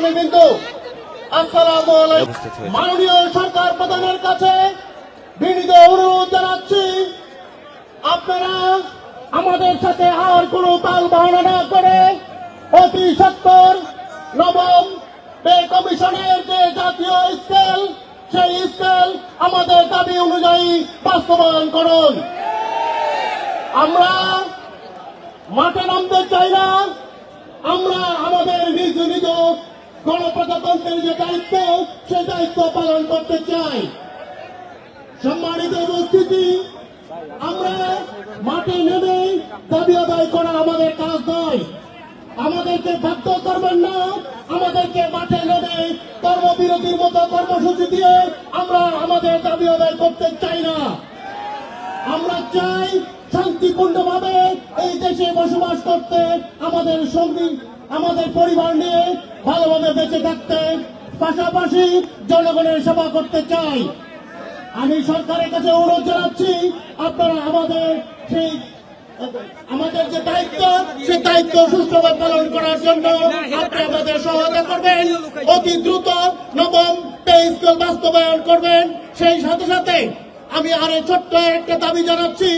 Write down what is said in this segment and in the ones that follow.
সহযোগীবৃন্দ আসসালামু মাননীয় সরকার প্রধানের কাছে বিনীত অনুরোধ জানাচ্ছি আপনারা আমাদের সাথে আর কোনো তাল বাহানা না করে অতি সত্তর নবম পে কমিশনের যে জাতীয় স্কেল সেই স্কেল আমাদের দাবি অনুযায়ী বাস্তবায়ন করুন। আমরা মাঠে নামতে চাই না আমরা আমাদের নিজ নিজ গণপ্রজাতন্ত্রের যে দায়িত্ব, সেই দায়িত্ব পালন করতে চাই। সম্মানিত উপস্থিতি, আমরা মাঠে নেমে দাবি আদায় করা আমাদের কাজ নয়। আমাদেরকে বাধ্য করবেন না, আমাদেরকে মাঠে নেমে কর্মবিরতির মতো কর্মসূচি দিয়ে আমরা আমাদের দাবি আদায় করতে চাই না। আমরা চাই শান্তিপূর্ণভাবে এই দেশে বসবাস করতে আমাদের সঙ্গী, আমাদের পরিবার নিয়ে ভালোভাবে বেঁচে থাকতে পাশাপাশি জনগণের সেবা করতে চাই। আমি সরকারের কাছে অনুরোধ জানাচ্ছি, আপনারা আমাদের সেই, আমাদের যে দায়িত্ব, সে দায়িত্ব সুস্থভাবে পালন করার জন্য আপনি আমাদের সহায়তা করবেন। অতি দ্রুত নবম পে স্কুল বাস্তবায়ন করবেন। সেই সাথে সাথে আমি আরও ছোট্ট একটা দাবি জানাচ্ছি।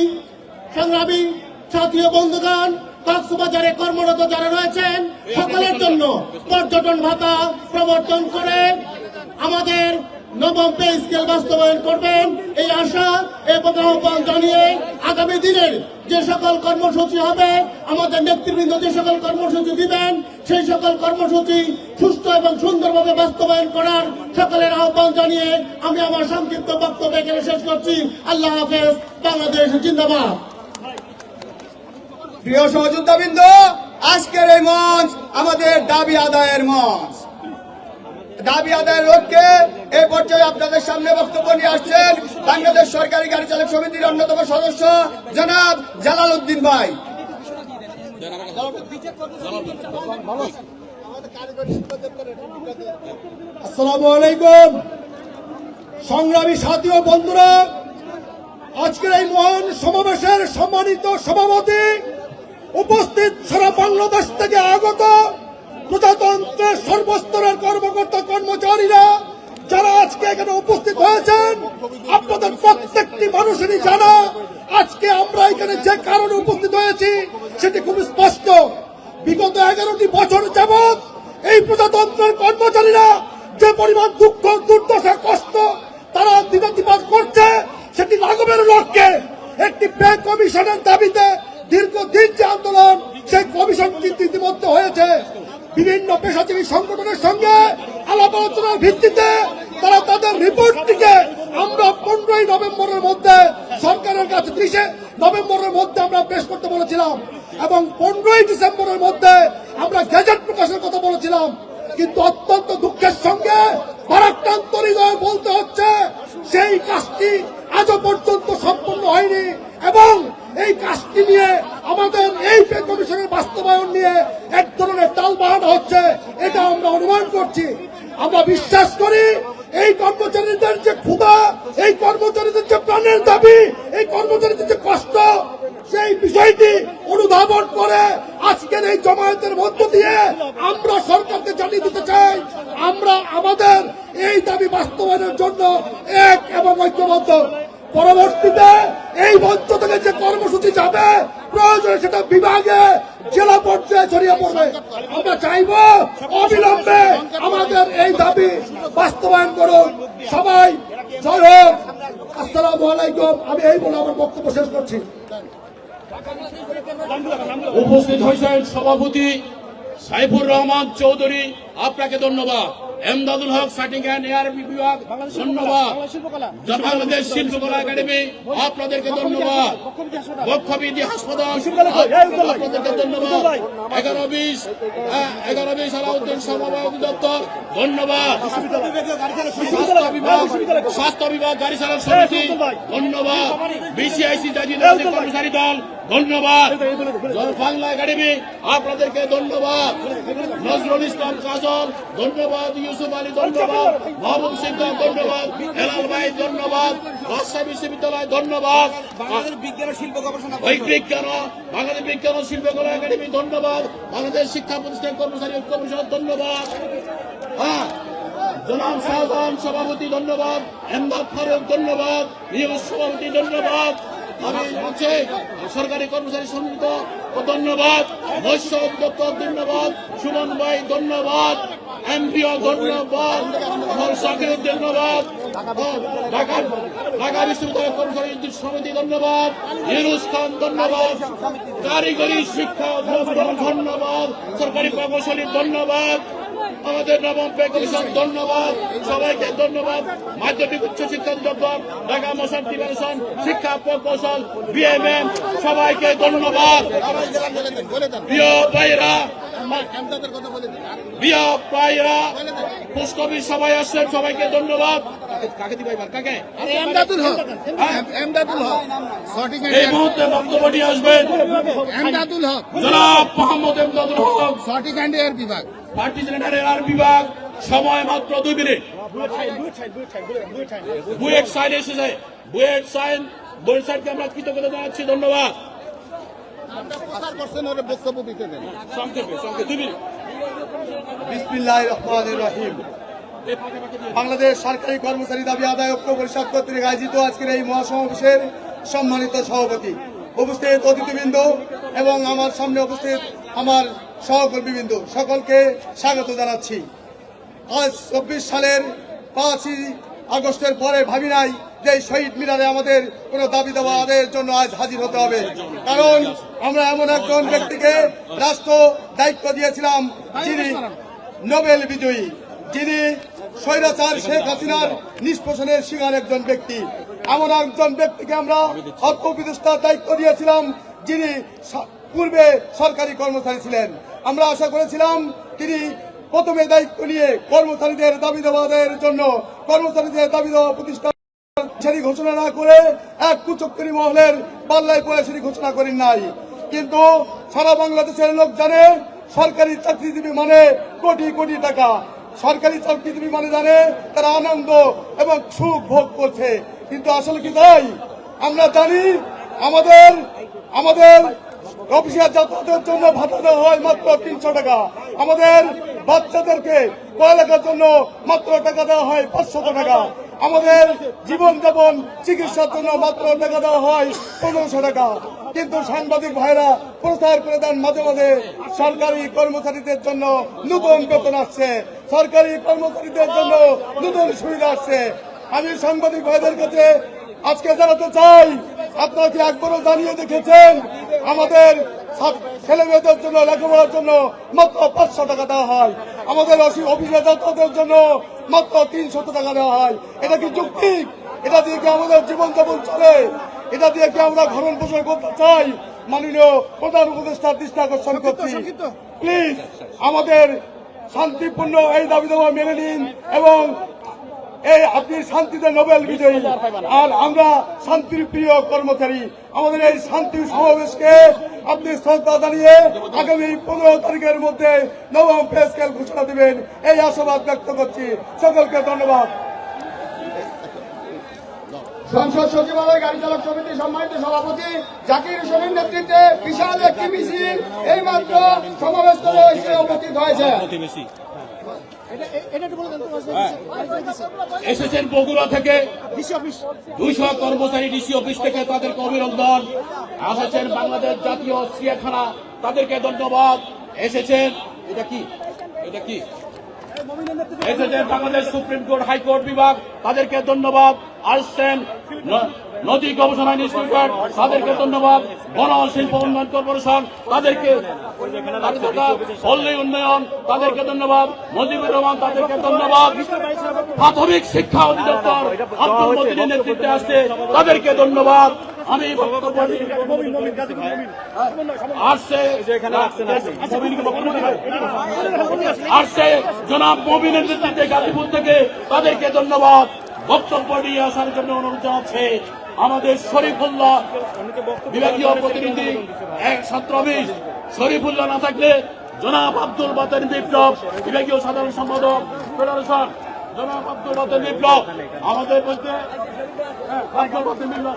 সংগ্রামী সাথী বন্ধুগণ কক্সবাজারে কর্মরত যারা রয়েছেন, সকলের জন্য পর্যটন ভাতা প্রবর্তন করে আমাদের নবম পে স্কেল বাস্তবায়ন করবেন। এই আশা এবং আহ্বান জানিয়ে আগামী দিনের যে সকল কর্মসূচি হবে, আমাদের নেতৃবৃন্দ যে সকল কর্মসূচি দিবেন, সেই সকল কর্মসূচি সুস্থ এবং সুন্দরভাবে বাস্তবায়ন করার সকলের আহ্বান জানিয়ে আমি আমার সংক্ষিপ্ত বক্তব্য এখানে শেষ করছি। আল্লাহ হাফেজ, বাংলাদেশ জিন্দাবাদ। প্রিয় সহযোদ্ধাবৃন্দ, আজকের এই মঞ্চ আমাদের দাবি আদায়ের মঞ্চ। দাবি আদায়ের লক্ষ্যে এই পর্যায়ে আপনাদের সামনে বক্তব্য নিয়ে আসছেন বাংলাদেশ সরকারি গাড়ি চালক সমিতির অন্যতম সদস্য, জনাব জালাল উদ্দিন ভাই। আসসালামু আলাইকুম। সংগ্রামী সাথী ও বন্ধুরা, আজকের এই মহান সমাবেশের সম্মানিত সভাপতি উপস্থিত সারা বাংলাদেশ থেকে আগত প্রজাতন্ত্রের সর্বস্তরের কর্মকর্তা কর্মচারীরা যারা আজকে এখানে উপস্থিত হয়েছেন, আপনাদের প্রত্যেকটি মানুষেরই জানা, আজকে আমরা এখানে যে কারণে উপস্থিত হয়েছি সেটি খুব স্পষ্ট। বিগত এগারোটি বছর যাবৎ এই প্রজাতন্ত্রের কর্মচারীরা যে পরিমাণ দুঃখ, দুর্দশা, কষ্ট তারা দিনাতিপাত করছে, সেটি লাঘবের লক্ষ্যে একটি পে কমিশনের দাবিতে দীর্ঘদিন যে আন্দোলন, সেই কমিশন কিন্তু ইতিমধ্যে হয়েছে। বিভিন্ন পেশাজীবী সংগঠনের সঙ্গে আলাপ আলোচনার ভিত্তিতে তারা তাদের রিপোর্টটিকে আমরা পনেরোই নভেম্বরের মধ্যে সরকারের কাছে, ত্রিশে নভেম্বরের মধ্যে আমরা পেশ করতে বলেছিলাম এবং পনেরোই ডিসেম্বরের মধ্যে আমরা গেজেট প্রকাশের কথা বলেছিলাম। কিন্তু অত্যন্ত দুঃখের সঙ্গে ভারাক্রান্ত হৃদয়ে বলতে হচ্ছে, সেই কাজটি আজও পর্যন্ত সম্পূর্ণ হয়নি। এবং এই কাজটি নিয়ে আমাদের এই পে কমিশনের বাস্তবায়ন নিয়ে এক ধরনের টালবাহানা হচ্ছে, এটা আমরা অনুমান করছি। আমরা বিশ্বাস করি এই কর্মচারীদের যে ক্ষুধা, এই কর্মচারীদের যে প্রাণের দাবি, এই কর্মচারীদের যে কষ্ট, সেই বিষয়টি অনুধাবন করে আজকের এই জমায়েতের মধ্য দিয়ে আমরা সরকারকে জানিয়ে দিতে চাই, আমরা আমাদের এই দাবি বাস্তবায়নের জন্য এক এবং ঐক্যবদ্ধ। পরবর্তীতে এই মঞ্চ থেকে যে কর্মসূচি যাবে, প্রয়োজনে সেটা বিভাগে, জেলা পর্যায়ে ছড়িয়ে পড়বে। আমরা চাইব অবিলম্বে আমাদের এই দাবি বাস্তবায়ন করুন। সবাই জয় হোক। আসসালামু আলাইকুম। আমি এই বলে আমার বক্তব্য শেষ করছি। উপস্থিত হয়েছেন সভাপতি সাইফুর রহমান চৌধুরী আপনাকে ধন্যবাদ। এমদাদুল হক সার্টিং অ্যান্ড এয়ার বিভাগ ধন্যবাদ। বাংলাদেশ শিল্পকলা। একাডেমি আপনাদেরকে ধন্যবাদ। বক্ষবিধি হাসপাতাল আপনাদেরকে ধন্যবাদ। এগারো বিশ হ্যাঁ, এগারো বিশ আলাউদ্দিন সমবায় অধিদপ্তর ধন্যবাদ। স্বাস্থ্য বিভাগ স্বাস্থ্য বিভাগ গাড়ি চালক সমিতি ধন্যবাদ। বিসিআইসি জাতীয় কর্মচারী দল ধন্যবাদ। বাংলা একাডেমি আপনাদেরকে ধন্যবাদ। নজরুল ইসলাম কাজল ধন্যবাদ ইউসুফ আলী ধন্যবাদ মাহবুব সিদ্ধার ধন্যবাদ হেলাল ভাই ধন্যবাদ রাজশাহী বিশ্ববিদ্যালয় ধন্যবাদ। বাংলাদেশ বিজ্ঞান ও শিল্প গবেষণা বিজ্ঞান বাংলাদেশ বিজ্ঞান ও শিল্পকলা একাডেমি ধন্যবাদ। বাংলাদেশ শিক্ষা প্রতিষ্ঠান কর্মচারী ঐক্য পরিষদ ধন্যবাদ। হ্যাঁ জনাব শাহজাহান সভাপতি ধন্যবাদ। এমদাদ ফারুক ধন্যবাদ। নিউজ সভাপতি ধন্যবাদ। আমি হচ্ছে সরকারি কর্মচারী সম্মিলিত ধন্যবাদ, মৎস্য উদ্যোক্তর ধন্যবাদ, সুমন ভাই ধন্যবাদ, এমপিও ধন্যবাদ শাকির ধন্যবাদ, ঢাকা বিশ্ববিদ্যালয় কর্মচারী সমিতি ধন্যবাদ, ইউনুস খান ধন্যবাদ, কারিগরি শিক্ষা অধিদপ্তর ধন্যবাদ, সরকারি প্রকৌশলী ধন্যবাদ আমাদের নবম পে কমিশন ধন্যবাদ। সবাইকে ধন্যবাদ। মাধ্যমিক উচ্চ শিক্ষা অধিদপ্তর ঢাকা মোশন প্রিপারেশন শিক্ষা প্রকৌশল বিএমএম সবাইকে ধন্যবাদ। প্রিয় ভাইরা প্রিয় ভাইরা পোস্ট অফিস সবাই আসছেন সবাইকে ধন্যবাদ। কাকে দিবাই কাকে এমদাদুল হক হ্যাঁ? এমদাদুল হক সঠিক এই মুহূর্তে বক্তব্য নিয়ে আসবেন। এমদাদুল হক। জনাব মোহাম্মদ এমদাদুল হক। সঠিক অ্যান্ড বিভাগ। পার্টি সেক্রেটারি আর বিভাগ, সময় মাত্র দুই মিনিট। বুয়েট সাইন এসেছে। বুয়েট সাইন, বুয়েট সাইনকে আমরা কৃতজ্ঞতা জানাচ্ছি, ধন্যবাদ। বাংলাদেশ সরকারি কর্মচারী দাবি আদায় ঐক্য পরিষদ কর্তৃক আয়োজিত আজকের এই মহাসমাবেশের সম্মানিত সভাপতি। উপস্থিত অতিথিবৃন্দ এবং আমার সামনে উপস্থিত আমার সহকর্মীবৃন্দ, সকলকে স্বাগত জানাচ্ছি। আজ চব্বিশ সালের পাঁচই আগস্টের পরে ভাবি নাই যে শহীদ মিনারে আমাদের কোনো দাবি দেওয়া আদায়ের জন্য আজ হাজির হতে হবে। কারণ আমরা এমন একজন ব্যক্তিকে রাষ্ট্র দায়িত্ব দিয়েছিলাম, যিনি নোবেল বিজয়ী। যিনি স্বৈরাচার শেখ হাসিনার নিষ্পোষণের শিকার একজন ব্যক্তি। এমন একজন ব্যক্তিকে আমরা অর্থ উপদেষ্টার দায়িত্ব দিয়েছিলাম, যিনি পূর্বে সরকারি কর্মচারী ছিলেন। আমরা আশা করেছিলাম তিনি প্রথমে দায়িত্ব নিয়ে কর্মচারীদের দাবি দেওয়া আদায়ের জন্য কর্মচারীদের দাবি দেওয়া প্রতিষ্ঠা সেটি ঘোষণা না করে এক কুচক্করি মহলের পাল্লায় পড়ে সেটি ঘোষণা করেন নাই। কিন্তু সারা বাংলাদেশের লোক জানে সরকারি চাকরিজীবী মানে কোটি কোটি টাকা। সরকারি চাকরিজীবী মানে জানে তারা আনন্দ এবং সুখ ভোগ করছে। কিন্তু আসলে কি তাই? আমরা জানি আমাদের আমাদের অফিসিয়াল যাতায়াতের জন্য ভাতা দেওয়া হয় মাত্র তিনশো টাকা। আমাদের বাচ্চাদেরকে পড়ালেখার জন্য মাত্র টাকা দেওয়া হয় পাঁচশত টাকা। আমাদের জীবন যাপন চিকিৎসার জন্য মাত্র টাকা দেওয়া হয় পনেরোশো টাকা। কিন্তু সাংবাদিক ভাইরা প্রচার করে দেন মাঝে মাঝে সরকারি কর্মচারীদের জন্য নতুন বেতন আসছে। সরকারি কর্মচারীদের জন্য নতুন সুবিধা আসছে। আমি সাংবাদিক ভাইদের কাছে আজকে জানাতে চাই আপনারা কি একবারও জানিয়ে দেখেছেন আমাদের ছেলে মেয়েদের জন্য লেখাপড়ার জন্য মাত্র পাঁচশো টাকা দেওয়া হয়। আমাদের অফিসে জন্য মাত্র তিনশত টাকা দেওয়া হয়। এটা কি যুক্তি এটা দিয়ে কি আমাদের জীবনযাপন চলে? এটা দিয়ে কি আমরা ভরণ পোষণ করতে চাই? মাননীয় প্রধান উপদেষ্টার দৃষ্টি আকর্ষণ করছি প্লিজ আমাদের শান্তিপূর্ণ এই দাবি দাবা মেনে নিন এবং এই আপনি শান্তিতে নোবেল বিজয়ী। আর আমরা শান্তির প্রিয় কর্মচারী। আমাদের এই শান্তি সমাবেশকে আপনি শ্রদ্ধা জানিয়ে আগামী পনেরো তারিখের মধ্যে নবম পে স্কেল ঘোষণা দিবেন। এই আশাবাদ ব্যক্ত করছি। সকলকে ধন্যবাদ। সংসদ সচিবালয় গাড়ি চালক সমিতি সম্মানিত সভাপতি জাকির হোসেনের নেতৃত্বে বিশাল একটি মিছিল এই মাত্র সমাবেশ করে উপস্থিত হয়েছে। এসেছেন বগুড়া থেকে। দুইশো কর্মচারী ডিসি অফিস থেকে তাদেরকে অভিনন্দন। এসেছেন বাংলাদেশ জাতীয় চিড়িয়াখানা। তাদেরকে ধন্যবাদ। এসেছেন। এটা কি? এটা কি? এসেছেন বাংলাদেশ সুপ্রিম কোর্ট হাইকোর্ট বিভাগ। তাদেরকে ধন্যবাদ। আসছেন নদী গবেষণা ইনস্টিটিউট, তাদেরকে ধন্যবাদ। বন শিল্প উন্নয়ন কর্পোরেশন, তাদেরকে পল্লী উন্নয়ন, তাদেরকে ধন্যবাদ। মুজিবুর রহমান, তাদেরকে ধন্যবাদ। প্রাথমিক শিক্ষা অধিদপ্তর আব্দুল মতিনের নেতৃত্বে আসছে, তাদেরকে ধন্যবাদ। আমি আসছে জনাব মবিনের নেতৃত্বে গাজীপুর থেকে, তাদেরকে ধন্যবাদ। বক্তব্য নিয়ে আসার জন্য অনুরোধ জানাচ্ছে। আমাদের শরীফুল্লাহ বিভাগীয় প্রতিনিধি এক সত্রবিশ বিশ। শরীফুল্লাহ না থাকলে জনাব আব্দুল বাতেন বিপ্লব বিভাগীয় সাধারণ সম্পাদক ফেডারেশন জনাব আব্দুল বাতেন বিপ্লব। আমাদের মধ্যে হ্যাঁ, আব্দুল বিপ্লব।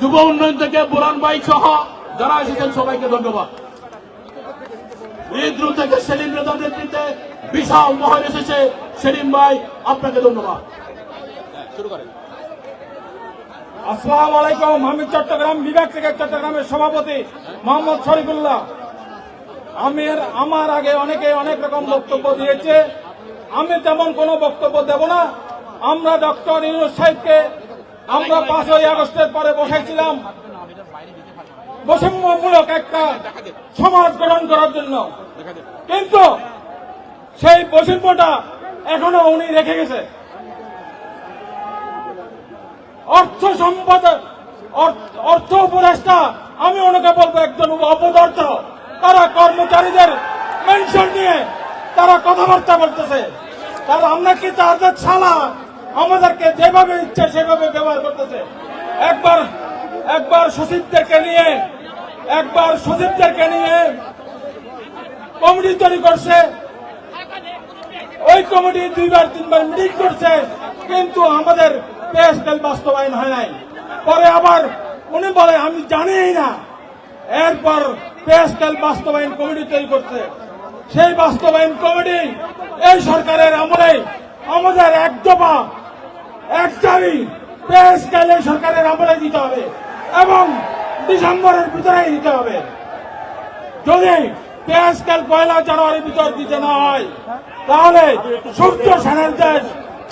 যুব উন্নয়ন থেকে বোরান ভাই সহ যারা এসেছেন সবাইকে ধন্যবাদ। হৃদরু থেকে সেলিম রেজার নেতৃত্বে বিশাল মহল এসেছে। সেলিম ভাই আপনাকে ধন্যবাদ। আসসালামু আলাইকুম আমি চট্টগ্রাম বিভাগ থেকে চট্টগ্রামের সভাপতি মোহাম্মদ শরীফুল্লাহ। আমি আমার আগে অনেকে অনেক রকম বক্তব্য দিয়েছে। আমি তেমন কোনো বক্তব্য দেব না। আমরা ডক্টর ইউনুস সাহেবকে আমরা পাঁচই আগস্টের পরে বসাইছিলাম বৈষম্যমূলক একটা সমাজ গঠন করার জন্য। কিন্তু সেই বৈষম্যটা এখনও উনি রেখে গেছে। অর্থ সম্পদ, অর্থ- উপদেষ্টা, আমি ওনাকে বলব একজন অপদার্থ। তারা কর্মচারীদের পেনশন নিয়ে তারা কথাবার্তা বলতেছে। তারা আমরা কি তাদের ছালা? আমাদেরকে যেভাবে ইচ্ছে সেভাবে ব্যবহার করতেছে। একবার একবার সচিবদেরকে নিয়ে, একবার সচিবদেরকে নিয়ে কমিটি তৈরি করছে। ওই কমিটি দুইবার, তিনবার মিটিং করছে, কিন্তু আমাদের পে স্কেল বাস্তবায়ন হয় নাই। পরে আবার উনি বলে, আমি জানিই না। এরপর পে স্কেল বাস্তবায়ন কমিটি তৈরি করছে। সেই বাস্তবায়ন কমিটি এই সরকারের আমলে আমাদের এক দফা এক দাবি পে স্কেল সরকারের আমলে দিতে হবে এবং ডিসেম্বরের ভিতরেই দিতে হবে। যদি পেঁয়াজকাল পয়লা জানুয়ারির ভিতর দিতে না হয় তাহলে সূর্য সেনের দেশ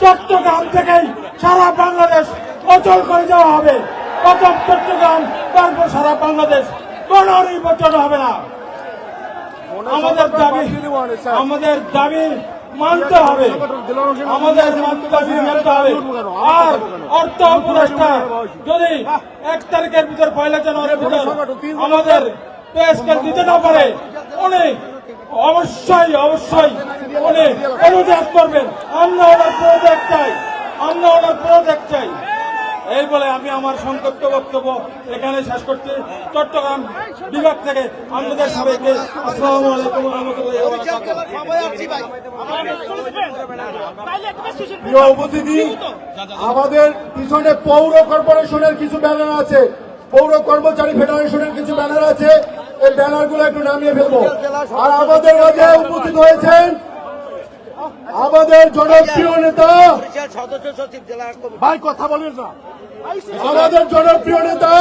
চট্টগ্রাম থেকেই সারা বাংলাদেশ অচল করে দেওয়া হবে। প্রথম চট্টগ্রাম তারপর সারা বাংলাদেশ। কোন নির্বাচন হবে না। আমাদের দাবি আমাদের দাবি মানতে হবে। আমাদের মাতৃভাষী মানতে হবে। আর অর্থ উপদেষ্টা যদি এক তারিখের ভিতর পয়লা জানুয়ারির ভিতর আমাদের পেস্কেল দিতে না পারে, উনি অবশ্যই অবশ্যই উনি অনুরোধ করবেন। আমরা ওনার প্রজেক্ট চাই আমরা ওনার প্রজেক্ট চাই এই বলে আমি আমার সংক্ষিপ্ত বক্তব্য এখানে শেষ করছি। চট্টগ্রাম বিভাগ থেকে আপনাদের সবাইকে আসসালামু আলাইকুম রহমতুল্লাহ আমাদের পিছনে পৌর কর্পোরেশনের কিছু ব্যানার আছে। পৌর কর্মচারী ফেডারেশনের কিছু ব্যানার আছে। এই ব্যানারগুলো একটু নামিয়ে ফেলব। আর আমাদের মাঝে উপস্থিত হয়েছেন আমাদের জনপ্রিয় নেতা। ভাই কথা বলিস না। আমাদের জনপ্রিয় নেতা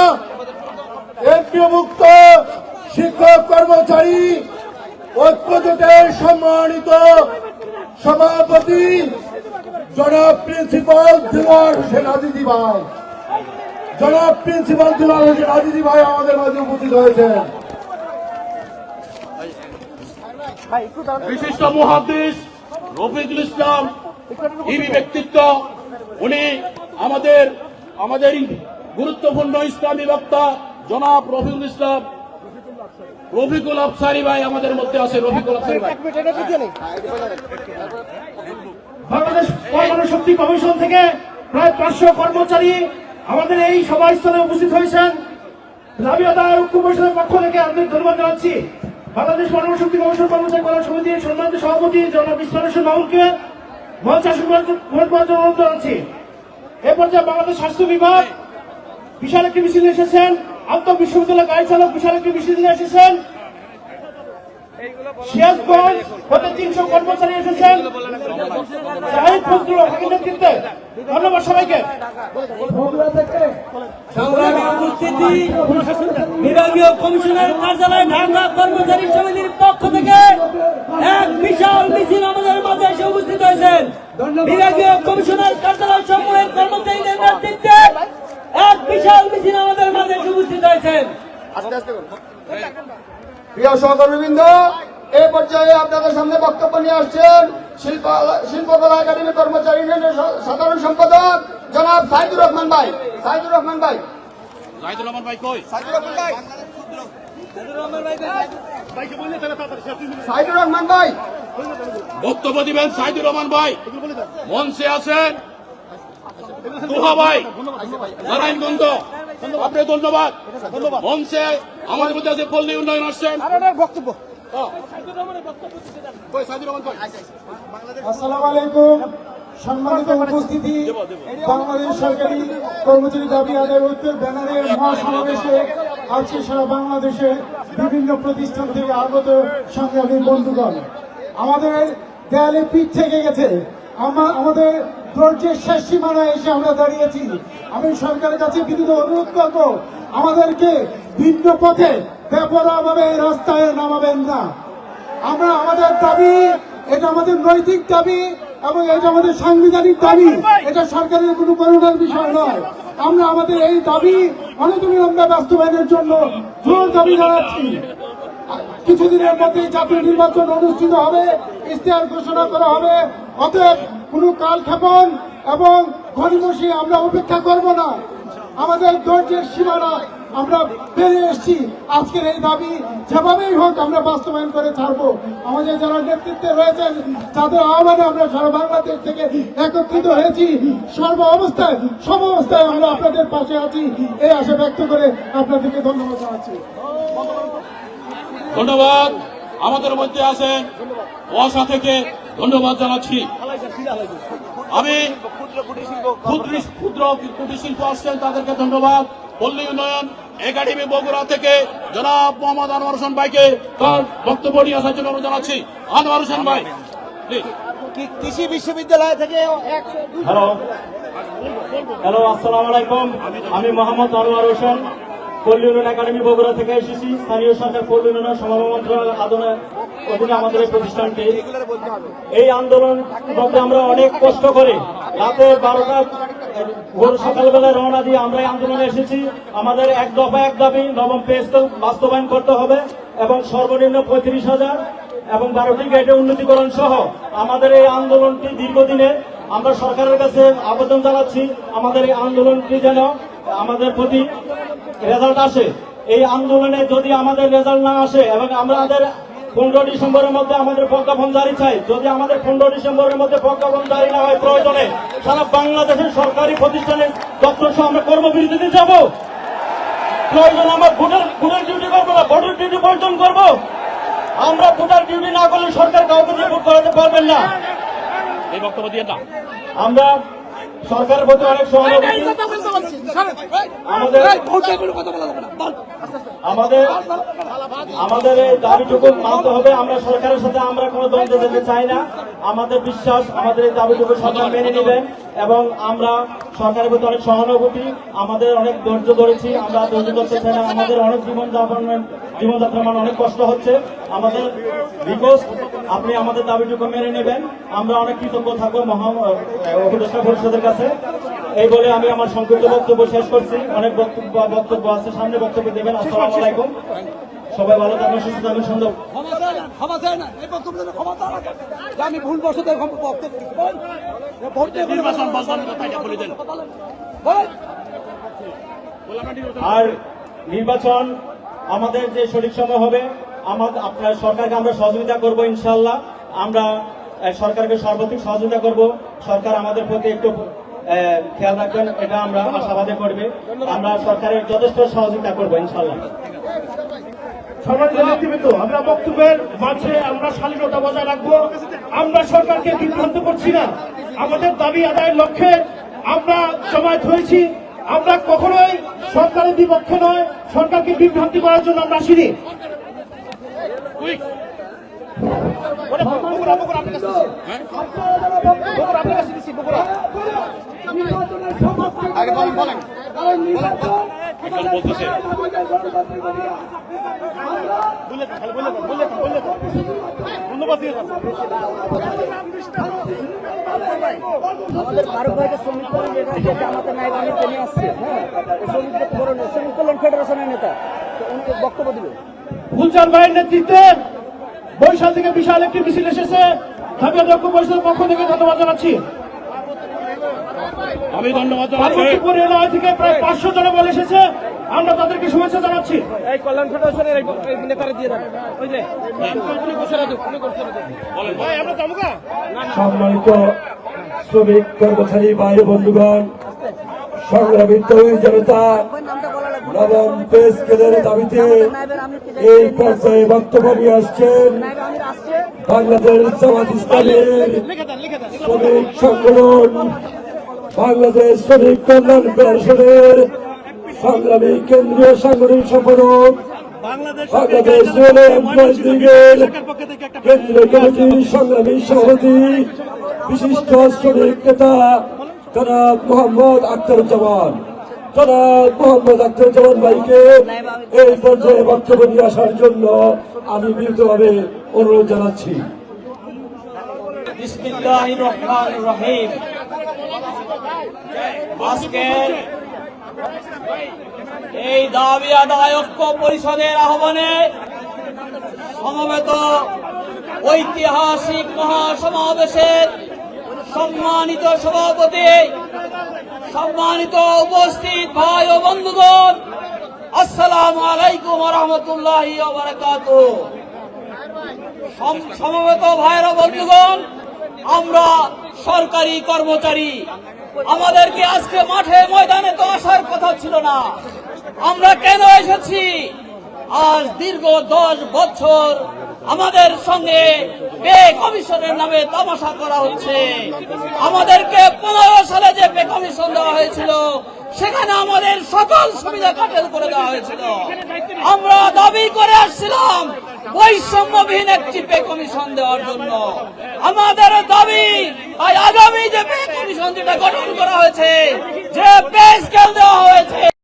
এমপিও মুক্ত শিক্ষক কর্মচারী ঐক্যজোটের সম্মানিত সভাপতি জনাব প্রিন্সিপাল দিওয়ার হোসেন আজিজি ভাই। জনাব প্রিন্সিপাল দিওয়ার হোসেন আজিজি ভাই আমাদের মাঝে উপস্থিত হয়েছেন। বিশিষ্ট মহাদিস রফিকুল ইসলাম ইবি ব্যক্তিত্ব, উনি আমাদের আমাদের গুরুত্বপূর্ণ ইসলামী বক্তা, জনাব রফিকুল ইসলাম। রফিকুল আফসারি ভাই আমাদের মধ্যে আছে, রফিকুল আফসারি ভাই। বাংলাদেশ পরমাণু শক্তি কমিশন থেকে প্রায় পাঁচশো কর্মচারী আমাদের এই সভাস্থলে উপস্থিত হয়েছেন। দাবি আদায় ঐক্য পক্ষ থেকে আমি ধন্যবাদ জানাচ্ছি। বাংলাদেশ পরমাণু শক্তি কমিশন কর্মচারী কল্যাণ সমিতির সম্মানিত সভাপতি জনাব ইসলামেশ্বর মাহুলকে মঞ্চ আসন অনুরোধ জানাচ্ছি। এ পর্যায়ে বাংলাদেশ স্বাস্থ্য বিভাগ বিশাল একটি মিছিল এসেছেন। আন্তঃ বিশ্ববিদ্যালয় গাড়ি চালক বিশাল একটি মিছিল নিয়ে এসেছেন। কর্মচারী এসেছেন। ধন্যবাদ সবাইকে। সংগ্রামী বিভাগীয় কমিশনের কার্যালয় ঢাকা কর্মচারী সমিতির পক্ষ থেকে এক বিশাল মিছিল আমাদের মাঝে এসে উপস্থিত হয়েছেন। বিভাগীয় কমিশনার কার্যালয় সমূহের কর্মচারীদের নেতৃত্বে এক বিশাল মিছিল আমাদের মাঝে এসে উপস্থিত হয়েছেন। প্রিয় সহকর্মীবৃন্দ এই পর্যায়ে আপনাদের সামনে বক্তব্য নিয়ে আসছেন শিল্প শিল্পকলা একাডেমি কর্মচারী সাধারণ সম্পাদক জনাব সাইদুর রহমান ভাই। সাইদুর রহমান ভাই জাহিদুর রহমান ভাই কই? সাইদুর রহমান ভাই। সাইদুর রহমান ভাই বক্তব্য দিবেন সাইদুর রহমান ভাই। মঞ্চে আছেন দুহা ভাই। নারায়ণগঞ্জ আপনি ধন্যবাদ। মঞ্চে আমাদের মধ্যে আছে পল্লী উন্নয়ন আসছেন। বক্তব্য। আসসালামু আলাইকুম। সম্মানিত উপস্থিতি বাংলাদেশ সরকারি কর্মচারী দাবি আদায় ঐক্যের ব্যানারের মহাসমাবেশে আজকে সারা বাংলাদেশে বিভিন্ন প্রতিষ্ঠান থেকে আগত সংগ্রামী বন্ধুগণ আমাদের দেয়ালে পিঠ থেকে গেছে। আমরা আমাদের ধৈর্যের শেষ সীমানায় এসে আমরা দাঁড়িয়েছি। আমি সরকারের কাছে বিনীত অনুরোধ করব আমাদেরকে ভিন্ন পথে বেপরোয়াভাবে রাস্তায় নামাবেন না। আমরা আমাদের দাবি এটা আমাদের নৈতিক দাবি এবং এটা আমাদের সাংবিধানিক দাবি এটা সরকারের কোনো করুণার বিষয় নয়। আমরা আমাদের এই দাবি অনতিবিলম্বে বাস্তবায়নের জন্য জোর দাবি জানাচ্ছি। কিছুদিনের মধ্যে জাতীয় নির্বাচন অনুষ্ঠিত হবে ইশতেহার ঘোষণা করা হবে। অতএব কোনো কালক্ষেপণ এবং ঘনিবসি আমরা অপেক্ষা করব না। আমাদের ধৈর্যের সীমানা আমরা বেরিয়ে এসেছি। আজকের এই দাবি যেভাবেই হোক আমরা বাস্তবায়ন করে ছাড়বো। আমাদের যারা নেতৃত্বে রয়েছেন, তাদের আহ্বানে আমরা সারা বাংলাদেশ থেকে একত্রিত হয়েছি। সর্ব অবস্থায়, সব অবস্থায় আমরা আপনাদের পাশে আছি। এই আশা ব্যক্ত করে আপনাদেরকে ধন্যবাদ জানাচ্ছি। ধন্যবাদ। আমাদের মধ্যে আছেন ওয়াসা থেকে ধন্যবাদ জানাচ্ছি। আমি ক্ষুদ্র কুটির শিল্প আসছেন, তাদেরকে ধন্যবাদ। পল্লী উন্নয়ন একাডেমি বগুড়া থেকে জনাব মোহাম্মদ আনোয়ার হোসেন ভাইকে তার বক্তব্য নিয়ে আসার জন্য অনুরোধ জানাচ্ছি। আনোয়ার হোসেন ভাই কৃষি বিশ্ববিদ্যালয় থেকে হ্যালো। হ্যালো আসসালাম আলাইকুম। আমি মোহাম্মদ আনোয়ার হোসেন। পল্লী একাডেমি বগুড়া থেকে এসেছি। স্থানীয় সরকার পল্লী মন্ত্রণালয়ের আদনে অধীনে আমাদের এই প্রতিষ্ঠানটি। এই আন্দোলন মধ্যে আমরা অনেক কষ্ট করে রাতে বারোটা, ভোর সকালবেলা রওনা দিয়ে আমরা এই আন্দোলনে এসেছি। আমাদের এক দফা এক দাবি, নবম পে স্কেল বাস্তবায়ন করতে হবে এবং সর্বনিম্ন পঁয়ত্রিশ হাজার এবং বারোটি গেটে উন্নতিকরণ সহ আমাদের এই আন্দোলনটি দীর্ঘদিনে আমরা সরকারের কাছে আবেদন জানাচ্ছি। আমাদের এই আন্দোলনটি যেন আমাদের প্রতি রেজাল্ট আসে। এই আন্দোলনে যদি আমাদের রেজাল্ট না আসে এবং আমাদের পনেরো ডিসেম্বরের মধ্যে আমাদের প্রজ্ঞাপন জারি চাই যদি আমাদের পনেরো ডিসেম্বরের মধ্যে প্রজ্ঞাপন জারি না হয় প্রয়োজনে সারা বাংলাদেশের সরকারি প্রতিষ্ঠানের দপ্তর সহ আমরা কর্মবিরতিতে যাব। প্রয়োজন আমরা ভোটার ভোটার ডিউটি করব না ভোটার ডিউটি বর্জন করব। আমরা ভোটার ডিউটি না করলে সরকার কাউকে দিয়ে ভোট করাতে পারবেন না। এই বক্তব্য দিয়ে না আমরা সরকারের প্রতি অনেক সহানুভূতি। আমাদের আমাদের আমাদের এই দাবিটুকু মানতে হবে। আমরা সরকারের সাথে আমরা কোনো দ্বন্দ্ব যেতে চাই না। আমাদের বিশ্বাস আমাদের এই দাবিটুকু সরকার মেনে নেবেন এবং আমরা সরকারের প্রতি অনেক সহানুভূতি, আমাদের অনেক ধৈর্য ধরেছি, আমরা ধৈর্য ধরতে চাই না, আমাদের অনেক জীবন যাপনের জীবনযাত্রার মান অনেক কষ্ট হচ্ছে। আমাদের রিকোয়েস্ট আপনি আমাদের দাবিটুকু মেনে নেবেন। আমরা অনেক কৃতজ্ঞ থাকব মহা উপদেষ্টা পরিষদের কাছে। এই বলে আমি আমার সংক্ষিপ্ত বক্তব্য শেষ করছি। অনেক বক্তব্য বক্তব্য আছে, সামনে বক্তব্য দেবেন। আসসালামু আলাইকুম। সবাই ভালো থাকবেন সুস্থ থাকবেন সুন্দর। ক্ষমা না এই বক্তব্য ক্ষমা আমি ভুল বসতে নির্বাচন বলে দেন। আর নির্বাচন আমাদের যে সঠিক সময় হবে আমাদের আপনার সরকারকে আমরা সহযোগিতা করব ইনশাল্লাহ। আমরা সরকারকে সর্বাধিক সহযোগিতা করব। সরকার আমাদের প্রতি একটু খেয়াল রাখবেন এটা আমরা আশাবাদে করবে। আমরা সরকারের যথেষ্ট সহযোগিতা করব ইনশাল্লাহ। আমরা বক্তব্যের মাঝে আমরা স্বাধীনতা বজায় রাখব। আমরা সরকারকে করছি না। আমাদের দাবি আদায়ের লক্ষ্যে আমরা হয়েছি। আমরা কখনোই সরকারের বিপক্ষে নয়, সরকারকে বিভ্রান্তি করার জন্য আমরা আসিনি। আগে বলেন বলেন। একজন বলতেছে? আমাদের ফারুক ভাইকে শ্রমিক কল্যাণ নেতা আমাদের নায়ক অনেক নিয়ে আসছে হ্যাঁ? শ্রমিক শ্রমিক কল্যাণ ফেডারেশনের নেতা। তো উনি বক্তব্য দিবে গুলজার ভাইয়ের নেতৃত্বে বরিশাল থেকে বিশাল একটি মিছিল এসেছে। ঢাকা দক্ষ পরিষদের পক্ষ থেকে ধন্যবাদ জানাচ্ছি। আমি ধন্যবাদ জানাচ্ছি। পার্বতীপুর রেলওয়ে থেকে প্রায় পাঁচশো জন বলে এসেছে। আমরা তাদেরকে শুভেচ্ছা জানাচ্ছি। এই কল্যাণ ফেডারেশনের নেতারা দিয়ে দেন। ওই যে ভাই আমরা যাব সম্মানিত শ্রমিক কর্মচারী ভাই বন্ধুগণ সংগ্রামী তৈরি জনতা নবম পে স্কেলের দাবিতে এই পর্যায়ে বক্তব্য নিয়ে আসছেন বাংলাদেশ জামাত ইসলামের শ্রমিক সংগঠন। বাংলাদেশ শ্রমিক কল্যাণ ফেডারেশনের সংগ্রামী কেন্দ্রীয় সাংগঠনিক সম্পাদক। বিশিষ্ট শ্রমিক নেতা জনাব মোহাম্মদ আখতারুজ্জামান জনাব মোহাম্মদ আখতারুজ্জামান ভাইকে এই পর্যায়ে বক্তব্য নিয়ে আসার জন্য আমি বিরতভাবে অনুরোধ জানাচ্ছি। এই দাবি আদায় ঐক্য পরিষদের আহ্বানে সমবেত ঐতিহাসিক মহাসমাবেশের সম্মানিত সভাপতি, সম্মানিত উপস্থিত ভাই ও বন্ধুগণ, আসসালাম আলাইকুম রহমতুল্লাহ সমবেত ভাইয়েরা, বন্ধুগণ, আমরা সরকারি কর্মচারী, আমাদেরকে আজকে মাঠে ময়দানে তো আসার কথা ছিল না। আমরা কেন এসেছি? আজ দীর্ঘ দশ বছর আমাদের সঙ্গে পে কমিশনের নামে তামাশা করা হচ্ছে। আমাদেরকে পনেরো সালে যে পে কমিশন দেওয়া হয়েছিল, সেখানে আমাদের সকল সুবিধা কাটেল করে দেওয়া হয়েছিল। আমরা দাবি করে আসছিলাম বৈষম্যবিহীন একটি পে কমিশন দেওয়ার জন্য। আমাদের দাবি আগামী যে পে কমিশন যেটা গঠন করা হয়েছে, যে পে স্কেল দেওয়া হয়েছে